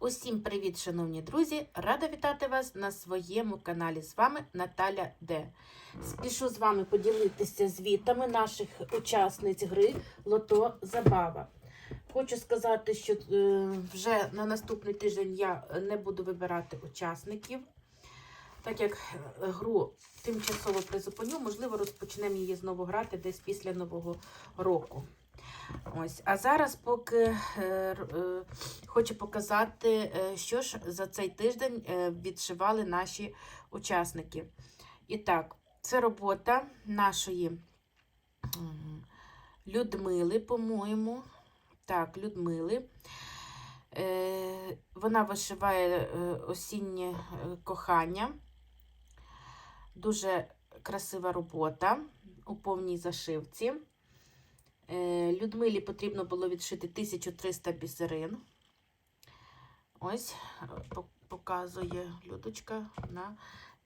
Усім привіт, шановні друзі! Рада вітати вас на своєму каналі. З вами Наталя Д. Спішу з вами поділитися звітами наших учасниць гри Лото Забава. Хочу сказати, що е, вже на наступний тиждень я не буду вибирати учасників, так як е, гру тимчасово призупиню, можливо, розпочнемо її знову грати десь після Нового року. Ось, а зараз поки е, е, хочу показати, е, що ж за цей тиждень е, відшивали наші учасники. І так, це робота нашої Людмили, по-моєму. Так, Людмили. Е, Вона вишиває е, осіннє кохання. Дуже красива робота у повній зашивці. Е, Людмилі потрібно було відшити 1300 бісерин. Ось показує Людочка, вона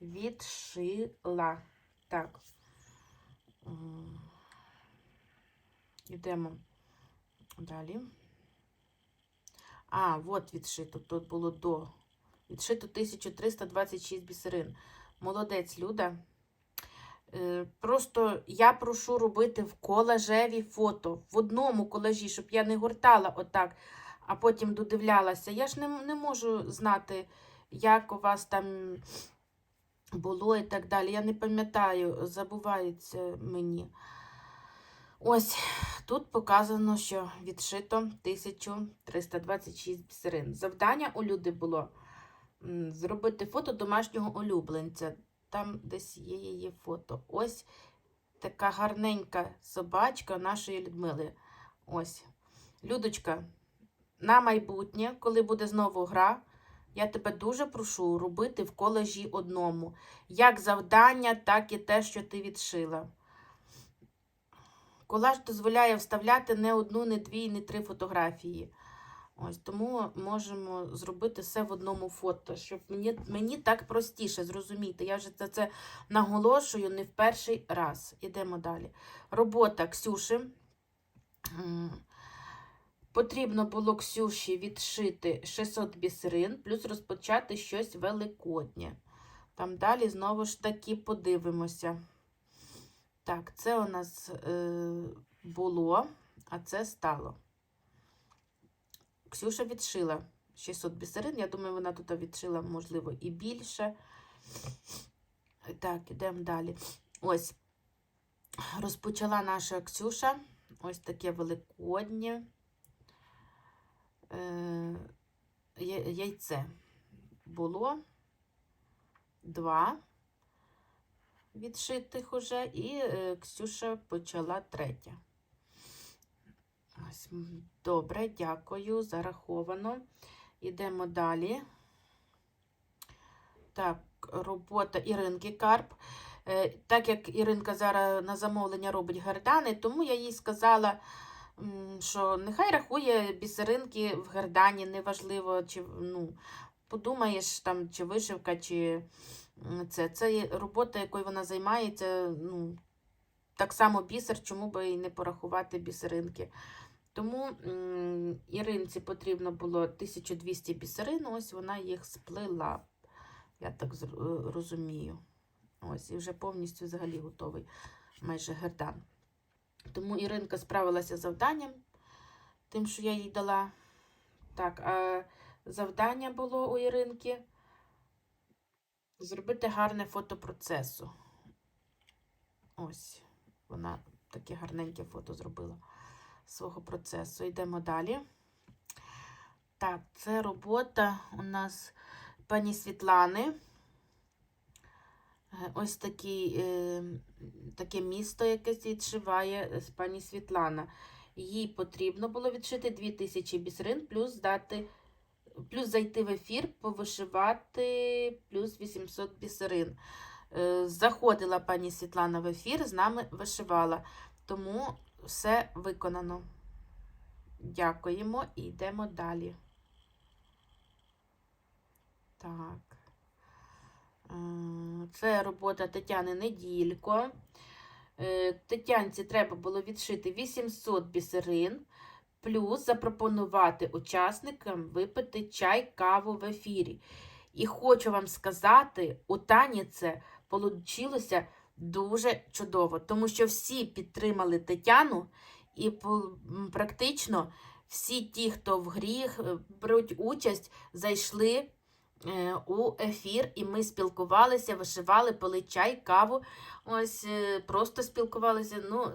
відшила. Так. Йдемо далі. А, от відшито. Тут було до. Відшито 1326 бісерин. Молодець, Люда. Е, Просто я прошу робити в колажеві фото. В одному колажі, щоб я не гортала отак, а потім додивлялася. Я ж не, не можу знати, як у вас там було і так далі. Я не пам'ятаю, забувається мені. Ось тут показано, що відшито 1326 бісерин. Завдання у люди було зробити фото домашнього улюбленця. Там десь є її фото. Ось така гарненька собачка нашої Людмили. Ось. Людочка, на майбутнє, коли буде знову гра, я тебе дуже прошу робити в колежі одному. Як завдання, так і те, що ти відшила. Колаж дозволяє вставляти не одну, не дві, не три фотографії. Ось тому можемо зробити все в одному фото, щоб мені, мені так простіше зрозуміти. Я вже це, це наголошую не в перший раз. Ідемо далі. Робота Ксюші. Потрібно було Ксюші відшити 600 бісерин, плюс розпочати щось великоднє. Там далі знову ж таки подивимося. Так, це у нас е, було, а це стало. Ксюша відшила 600 бісерин. Я думаю, вона тут відшила, можливо, і більше. Так, ідемо далі. Ось. Розпочала наша Ксюша. Ось таке великоднє е, яйце. Було два відшитих уже, і е, Ксюша почала третє. Ось, добре, дякую, зараховано. Ідемо далі. Так, робота Іринки Карп. Е, Так як Іринка зараз на замовлення робить гердани, тому я їй сказала, що нехай рахує бісеринки в гердані, неважливо, чи ну, подумаєш там, чи вишивка, чи це. Це робота, якою вона займається. Ну, так само бісер, чому би і не порахувати бісеринки. Тому Іринці потрібно було 1200 бісерин, ось вона їх сплела. Я так е, розумію. Ось, і вже повністю взагалі готовий майже гердан. Тому Іринка справилася з завданням, тим, що я їй дала. Так, а завдання було у Іринки зробити гарне фото процесу. Ось, вона таке гарненьке фото зробила свого процесу. Йдемо далі. Так, це робота у нас пані Світлани. Е, Ось такий, е, таке місто, яке відшиває е, пані Світлана. Їй потрібно було відшити 2000 бісерин, плюс дати, плюс зайти в ефір, повишивати плюс 800 бісерин. Заходила пані Світлана в ефір, з нами вишивала. Тому все виконано. Дякуємо і йдемо далі. Так. Е, Це робота Тетяни Неділько. Е, Тетянці треба було відшити 800 бісерин, плюс запропонувати учасникам випити чай, каву в ефірі. І хочу вам сказати, у Тані це вийшло дуже чудово, тому що всі підтримали Тетяну, і практично всі ті, хто в грі е, беруть участь, зайшли е, у ефір, і ми спілкувалися, вишивали, пили чай, каву. Ось е, просто спілкувалися. Ну,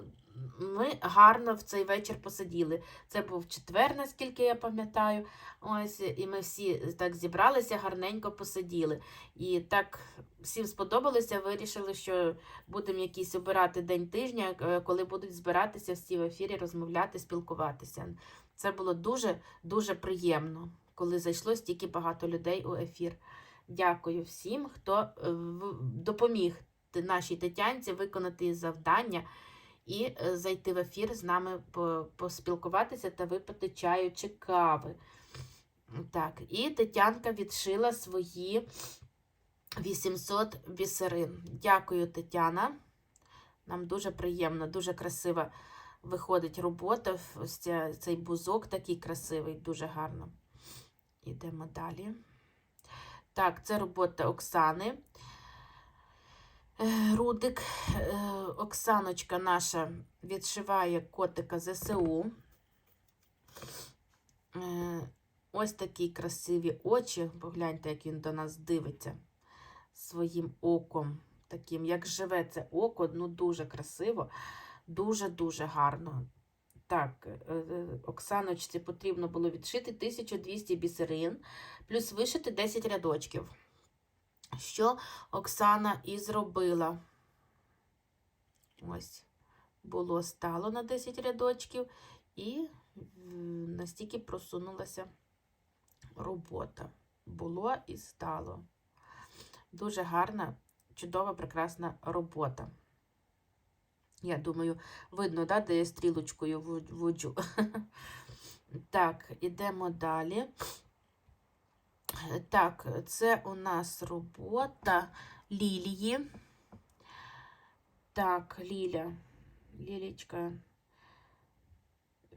ми гарно в цей вечір посиділи. Це був четвер, наскільки я пам'ятаю. Ось, і ми всі так зібралися, гарненько посиділи. І так всім сподобалося, вирішили, що будемо якийсь обирати день тижня, е, коли будуть збиратися всі в ефірі, розмовляти, спілкуватися. Це було дуже дуже приємно, коли зайшло стільки багато людей у ефір. Дякую всім, хто е, допоміг нашій Тетянці виконати завдання і е, зайти в ефір з нами поспілкуватися та випити чаю чи кави. Так, і Тетянка відшила свої 800 бісерин. Дякую, Тетяна. Нам дуже приємно, дуже красива виходить робота. Ось цей бузок такий красивий, дуже гарно. Йдемо далі. Так, це робота Оксани. Рудик. Е, Оксаночка наша відшиває котика ЗСУ. Е, Ось такі красиві очі. Погляньте, як він до нас дивиться своїм оком. Таким, як живе це око, ну дуже красиво, дуже-дуже гарно. Так, е, Оксаночці потрібно було відшити 1200 бісерин, плюс вишити 10 рядочків. Що Оксана і зробила. Ось, було стало на 10 рядочків, і настільки просунулася робота. Було і стало. Дуже гарна, чудова, прекрасна робота. Я думаю, видно, да, де я стрілочкою вводжу. Так, ідемо далі. Так, це у нас робота Лілії. Так, Ліля. Лілічка.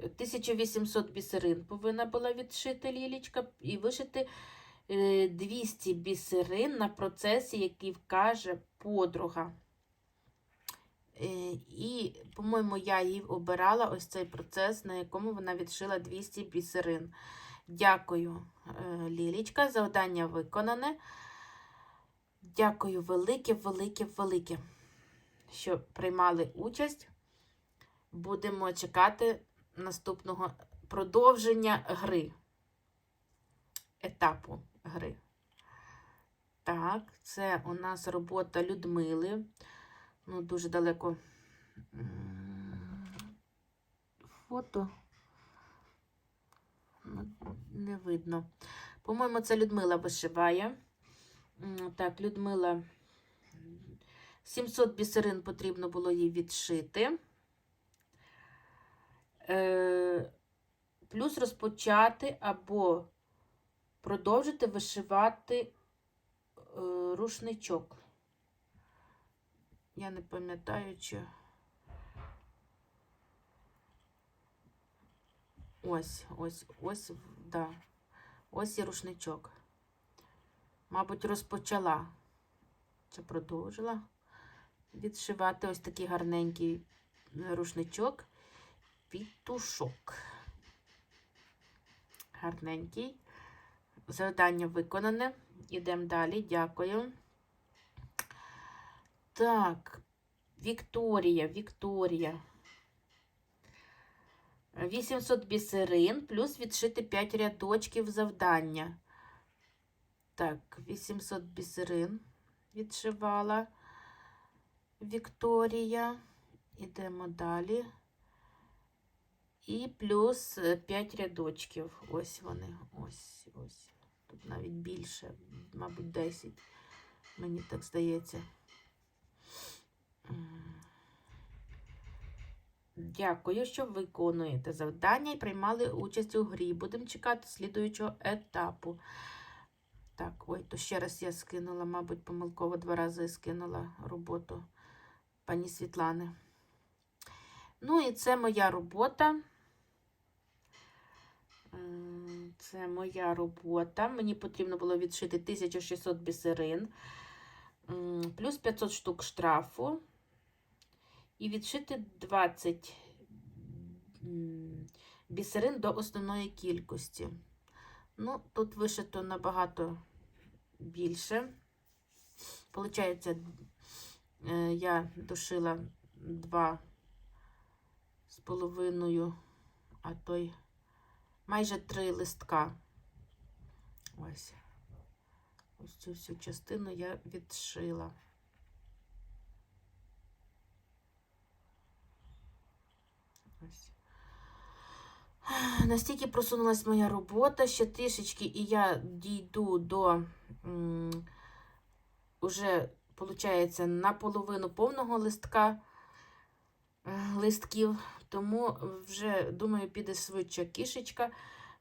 1800 бісерин повинна була відшити Лілічка і вишити е, 200 бісерин на процесі, який вкаже подруга. Е, І, по-моєму, я їй обирала ось цей процес, на якому вона відшила 200 бісерин. Дякую, е, Лілічка. Завдання виконане. Дякую велике, велике, велике, що приймали участь. Будемо чекати наступного продовження гри. Етапу гри. Так, це у нас робота Людмили. Ну, дуже далеко фото. Не видно. По-моєму, це Людмила вишиває. Так, Людмила 700 бісерин потрібно було їй відшити. Е, Плюс розпочати або продовжити вишивати е, рушничок. Я не пам'ятаю, чи. Ось, ось, ось, да. Ось і рушничок. Мабуть, розпочала чи продовжила відшивати ось такий гарненький рушничок. Пітушок. Гарненький. Завдання виконане. Ідемо далі. Дякую. Так, Вікторія, Вікторія. 800 бісерин, плюс відшити 5 рядочків завдання. Так, 800 бісерин відшивала Вікторія. Ідемо далі. І плюс 5 рядочків. Ось вони. Ось, ось. Тут навіть більше, мабуть, 10. Мені так здається. Дякую, що виконуєте завдання і приймали участь у грі. Будемо чекати слідуючого етапу. Так, ой, то ще раз я скинула, мабуть, помилково два рази скинула роботу пані Світлани. Ну, і це моя робота. Це моя робота. Мені потрібно було відшити 1600 бісерин, плюс 500 штук штрафу. І відшити 20 бісерин до основної кількості. Ну, тут вишито набагато більше. Получається, е, я дошила два з половиною, а то й майже три листка. Ось. Ось цю всю частину я відшила. Ось. Настільки просунулась моя робота, ще трішечки, і я дійду до м, уже, виходить, наполовину повного листка е, листків, тому вже, думаю, піде швидше кішечка.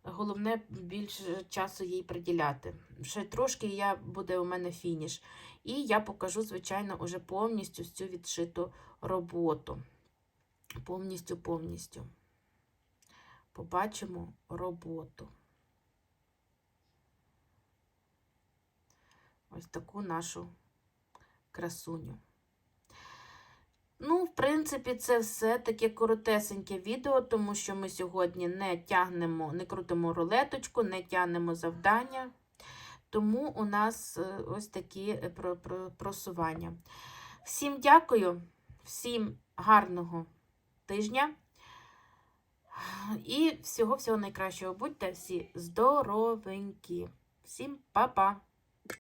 Головне, більше часу їй приділяти. Ще трошки я, буде у мене фініш. І я покажу, звичайно, уже повністю цю відшиту роботу. Повністю, повністю. Побачимо роботу. Ось таку нашу красуню. Ну, в принципі, це все таке коротесеньке відео, тому що ми сьогодні не тягнемо, не крутимо рулеточку, не тягнемо завдання. Тому у нас е, ось такі е, про- про- просування. Всім дякую, всім гарного тижня. І всього-всього найкращого. Будьте всі здоровенькі. Всім па-па!